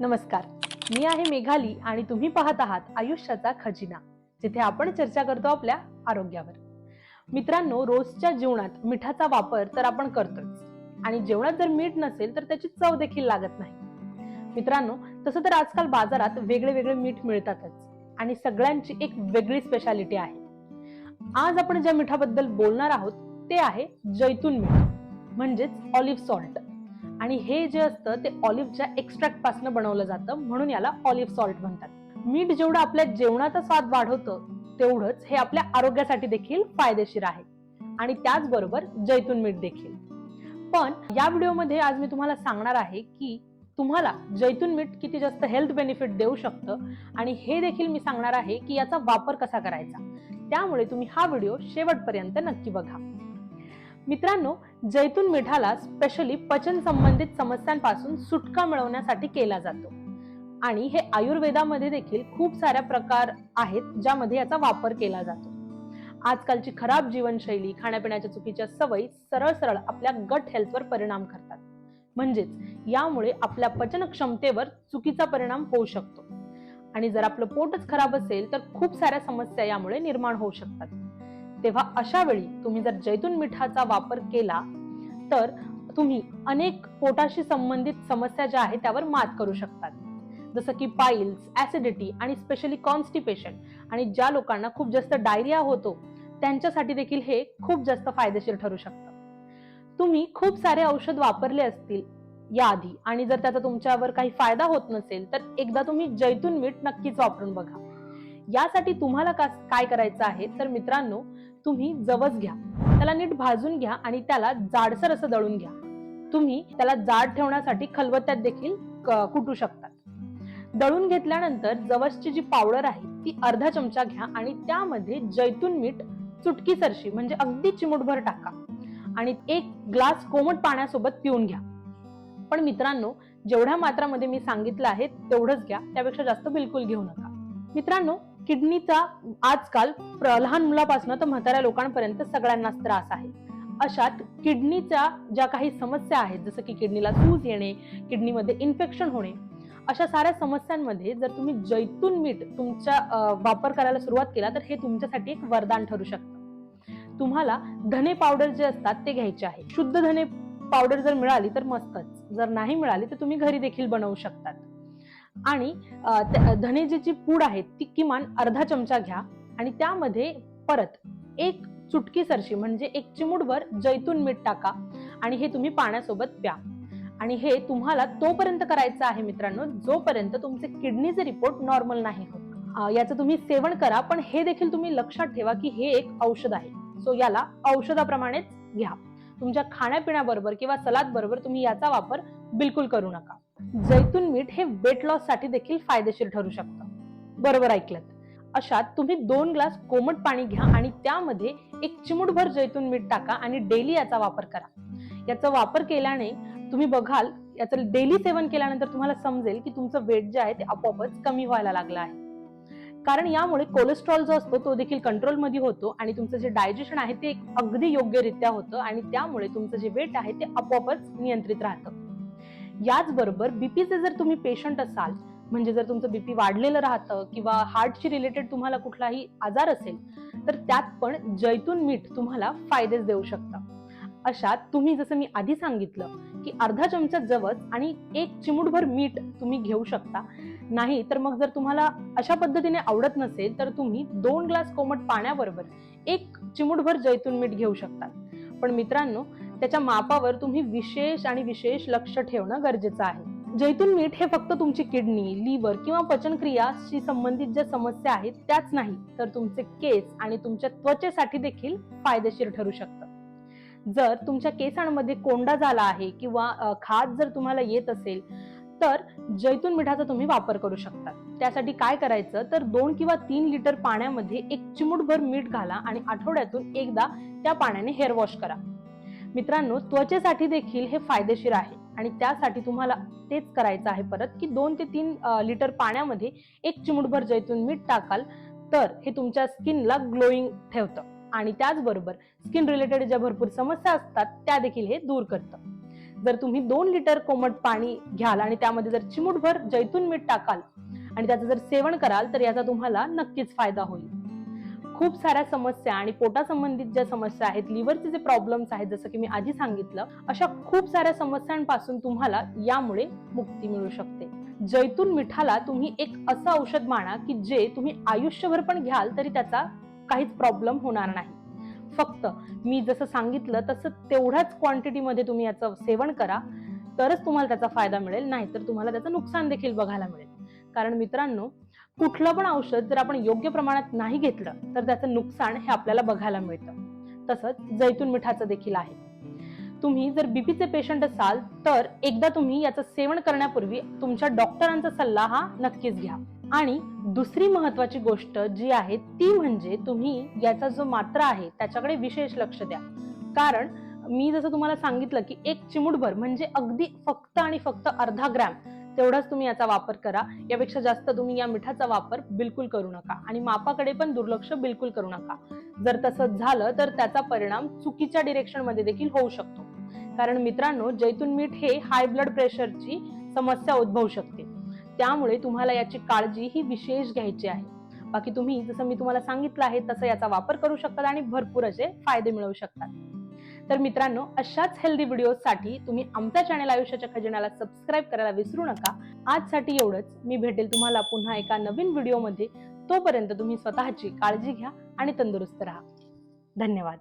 नमस्कार. मी आहे मेघाली आणि तुम्ही पाहत आहात आयुष्याचा खजिना जिथे आपण चर्चा करतो आपल्या आरोग्यावर. मित्रांनो रोजच्या जीवनात मिठाचा वापर तर आपण करतोच. आणि जेवणात जर मीठ नसेल तर त्याची चव देखील लागत नाही. मित्रांनो तसं तर आजकाल बाजारात वेगळे वेगळे मीठ मिळतातच आणि सगळ्यांची एक वेगळी स्पेशालिटी आहे. आज आपण ज्या मिठाबद्दल बोलणार आहोत ते आहे जैतून मीठ म्हणजेच ऑलिव्ह सॉल्ट आणि हे जे असतं ते ऑलिव्हच्या एक्स्ट्रॅक्टपासून बनवलं जातं म्हणून याला ऑलिव्ह सॉल्ट म्हणतात. मीठ जेवढं आपल्या जेवणाचा स्वाद वाढवतं तेवढंच हे आपल्या आरोग्यासाठी देखील फायदेशीर आहे. आणि त्याचबरोबर जैतून मीठ देखील. पण या व्हिडिओमध्ये आज मी तुम्हाला सांगणार आहे की तुम्हाला जैतून मीठ किती जास्त हेल्थ बेनिफिट देऊ शकतं आणि हे देखील मी सांगणार आहे की याचा वापर कसा करायचा. त्यामुळे तुम्ही हा व्हिडिओ शेवटपर्यंत नक्की बघा. मित्रांनो जैतून मिठाला स्पेशली पचन संबंधित समस्यांपासून सुटका मिळवण्यासाठी केला जातो. आणि हे आयुर्वेदामध्ये देखील खूप साऱ्या प्रकार आहेत ज्यामध्ये याचा वापर केला जातो. आजकालची खराब जीवनशैली खाण्यापिण्याच्या चुकीच्या सवयी सरळ सरळ आपल्या गट हेल्थवर परिणाम करतात. म्हणजेच यामुळे आपल्या पचन क्षमतेवर चुकीचा परिणाम होऊ शकतो. आणि जर आपलं पोटच खराब असेल तर खूप साऱ्या समस्या यामुळे निर्माण होऊ शकतात. तेव्हा अशा वेळी तुम्ही जर जैतून मिठाचा वापर केला तर तुम्ही अनेक पोटाशी संबंधित समस्या ज्या आहेत त्यावर मात करू शकतात. जसं की पाईल्स ऍसिडिटी आणि स्पेशली कॉन्स्टिपेशन आणि ज्या लोकांना खूप जास्त डायरिया होतो त्यांच्यासाठी देखील हे खूप जास्त फायदेशीर ठरू शकतं. तुम्ही खूप सारे औषध वापरले असतील याआधी आणि जर त्याचा तुमच्यावर काही फायदा होत नसेल तर एकदा तुम्ही जैतून मीठ नक्कीच वापरून बघा. यासाठी तुम्हाला का- काय करायचं आहे? तर मित्रांनो तुम्ही जवस घ्या. त्याला नीट भाजून घ्या आणि त्याला जाडसर असं दळून घ्या. तुम्ही त्याला जाड ठेवण्यासाठी खलबत्त्यात देखील कुटू शकतात दळून घेतल्यानंतर जवसची जी पावडर आहे ती अर्धा चमचा घ्या आणि त्यामध्ये जैतून मीठ चुटकी सरशी म्हणजे अगदी चिमुटभर टाका. आणि एक ग्लास कोमट पाण्यासोबत पिऊन घ्या. पण मित्रांनो जेवढ्या मात्रामध्ये मी सांगितलं आहे तेवढंच घ्या. त्यापेक्षा जास्त बिलकुल घेऊ नका. मित्रांनो किडनीचा आजकाल प्र- लहान मुलापासून तर म्हाताऱ्या लोकांपर्यंत सगळ्यांनाच त्रास आहे. अशात किडनीच्या ज्या काही समस्या आहेत जसं की किडनीला सूज येणे किडनीमध्ये इन्फेक्शन होणे अशा साऱ्या समस्यांमध्ये जर तुम्ही जैतून मीठ तुमच्या वापर करायला सुरुवात केला तर हे तुमच्यासाठी एक वरदान ठरू शकतं. तुम्हाला धने पावडर जे असतात ते घ्यायचे आहे. शुद्ध धने पावडर जर मिळाली तर मस्तच. जर नाही मिळाली तर तुम्ही घरी देखील बनवू शकतात. आणि धनेजीची पूड आहे ती किमान अर्धा चमचा घ्या आणि त्यामध्ये परत एक चुटकी सरशी म्हणजे एक चिमूटभर जैतून मीठ टाका आणि हे तुम्ही पाण्यासोबत प्या. आणि हे तुम्हाला तोपर्यंत करायचं आहे मित्रांनो जोपर्यंत तुमचे किडनीचे रिपोर्ट नॉर्मल नाही होत. याचं तुम्ही सेवन करा पण हे देखील तुम्ही लक्षात ठेवा की हे एक औषध आहे. सो याला औषधाप्रमाणेच घ्या. तुमच्या खाण्यापिण्याबरोबर किंवा सलाद बरोबर तुम्ही याचा वापर बिलकुल करू नका. जैतून मीठ हे वेट लॉससाठी देखील फायदेशीर ठरू शकतं. बरोबर ऐकलं अशात तुम्ही दोन ग्लास कोमट पाणी घ्या आणि त्यामध्ये एक चिमूटभर जैतून मीठ टाका आणि डेली याचा वापर करा. याचा वापर केल्याने तुम्ही बघाल याचं डेली सेवन केल्यानंतर तुम्हाला समजेल की तुमचं वेट जे आहे ते आपोआपच कमी व्हायला लागलं आहे. कारण यामुळे कोलेस्ट्रॉल जो असतो तो देखील कंट्रोलमध्ये होतो आणि तुमचं जे डायजेशन आहे ते अगदी योग्यरित्या होतं आणि त्यामुळे तुमचं जे वेट आहे ते आपोआपच नियंत्रित राहतं. याचबरोबर बीपीचे जर तुम्ही पेशंट असाल म्हणजे जर तुमचं बीपी वाढलेलं राहतं किंवा हार्टशी रिलेटेड तुम्हाला कुठलाही आजार असेल तर त्यात पण जैतून मीठ तुम्हाला फायदेच देऊ शकतं. अशात तुम्ही जसं मी आधी सांगितलं की अर्धा चमचा जवस आणि एक चिमूटभर मीठ तुम्ही घेऊ शकता. नाही तर मग जर तुम्हाला अशा पद्धतीने आवडत नसेल तर तुम्ही दोन ग्लास कोमट पाण्याबरोबर एक चिमूटभर जैतून मीठ घेऊ शकता. पण मित्रांनो त्याच्या मापावर तुम्ही विशेष आणि विशेष लक्ष ठेवणं गरजेचं आहे. जैतून मीठ हे फक्त तुमची किडनी लिव्हर किंवा पचनक्रियाशी संबंधित ज्या समस्या आहेत त्याच नाही तर तुमचे केस आणि तुमच्या त्वचेसाठी देखील फायदेशीर ठरू शकतं. जर तुमच्या केसांमध्ये कोंडा झाला आहे किंवा खाज जर तुम्हाला येत असेल तर जैतून मिठाचा तुम्ही वापर करू शकता. त्यासाठी काय करायचं तर दोन किंवा तीन लिटर पाण्यामध्ये एक चिमूटभर मीठ घाला आणि आठवड्यातून एकदा त्या पाण्याने हेअर वॉश करा. मित्रांनो त्वचेसाठी देखील हे फायदेशीर आहे. आणि त्यासाठी तुम्हाला तेच करायचं आहे परत की दोन ते तीन लिटर पाण्यामध्ये एक चिमूटभर जैतून मीठ टाकाल. तर हे तुमच्या स्किनला ग्लोईंग ठेवतं. आणि त्याचबरोबर स्किन रिलेटेड ज्या भरपूर समस्या असतात त्या देखील हे दूर करतं. जर तुम्ही दोन लिटर कोमट पाणी घ्याल आणि त्यामध्ये जर चिमूटभर जैतून मीठ टाकाल आणि त्याचं जर सेवन कराल तर याचा तुम्हाला नक्कीच फायदा होईल. खूप साऱ्या समस्या आणि पोटासंबंधित ज्या समस्या आहेत लिव्हरचे जे प्रॉब्लेम्स आहेत जसं की मी आधी सांगितलं अशा खूप साऱ्या समस्यांपासून तुम्हाला यामुळे मुक्ती मिळू शकते. जैतून मिठाला तुम्ही एक असं औषध माना की जे तुम्ही आयुष्यभर पण घ्याल तरी त्याचा काहीच प्रॉब्लेम होणार नाही. फक्त मी जसं सांगितलं तसं तेवढ्याच क्वांटिटीमध्ये तुम्ही याचं सेवन करा तरच तुम्हाला त्याचा फायदा मिळेल नाहीतर तुम्हाला त्याचं नुकसान देखील बघायला मिळेल. कारण मित्रांनो कुठलं पण औषध जर आपण योग्य प्रमाणात नाही घेतलं तर त्याचं नुकसान हे आपल्याला बघायला मिळतं. तसंच जैतून मिठाचं देखील आहे. तुम्ही जर बीपीचे पेशंट असाल तर एकदा तुम्ही याचं सेवन करण्यापूर्वी तुमच्या डॉक्टरांचा सल्ला हा नक्कीच घ्या. आणि दुसरी महत्वाची गोष्ट जी आहे ती म्हणजे तुम्ही याचा जो मात्रा आहे त्याच्याकडे विशेष लक्ष द्या. कारण मी जसं तुम्हाला सांगितलं की एक चिमूटभर म्हणजे अगदी फक्त आणि फक्त अर्धा ग्रॅम तेवढाच तुम्ही याचा वापर करा. यापेक्षा जास्त तुम्ही या मिठाचा वापर बिलकुल करू नका. आणि मापाकडे पण दुर्लक्ष बिलकुल करू नका. जर तसं झालं तर त्याचा परिणाम चुकीच्या डिरेक्शनमध्ये देखील होऊ शकतो. कारण मित्रांनो जैतून मीठ हे हाय ब्लड प्रेशरची समस्या उद्भवू शकते. त्यामुळे तुम्हाला याची काळजी ही विशेष घ्यायची आहे. बाकी तुम्ही जसं मी तुम्हाला सांगितलं आहे तसं याचा वापर करू शकतात आणि भरपूर असे फायदे मिळवू शकतात. तर मित्रांनो अशाच हेल्दी व्हिडिओसाठी तुम्ही आमच्या चॅनल आयुष्याच्या खजिन्याला सबस्क्राईब करायला विसरू नका. आजसाठी एवढंच. मी भेटेल तुम्हाला पुन्हा एका नवीन व्हिडिओमध्ये तोपर्यंत तुम्ही स्वतःची काळजी घ्या आणि तंदुरुस्त राहा. धन्यवाद.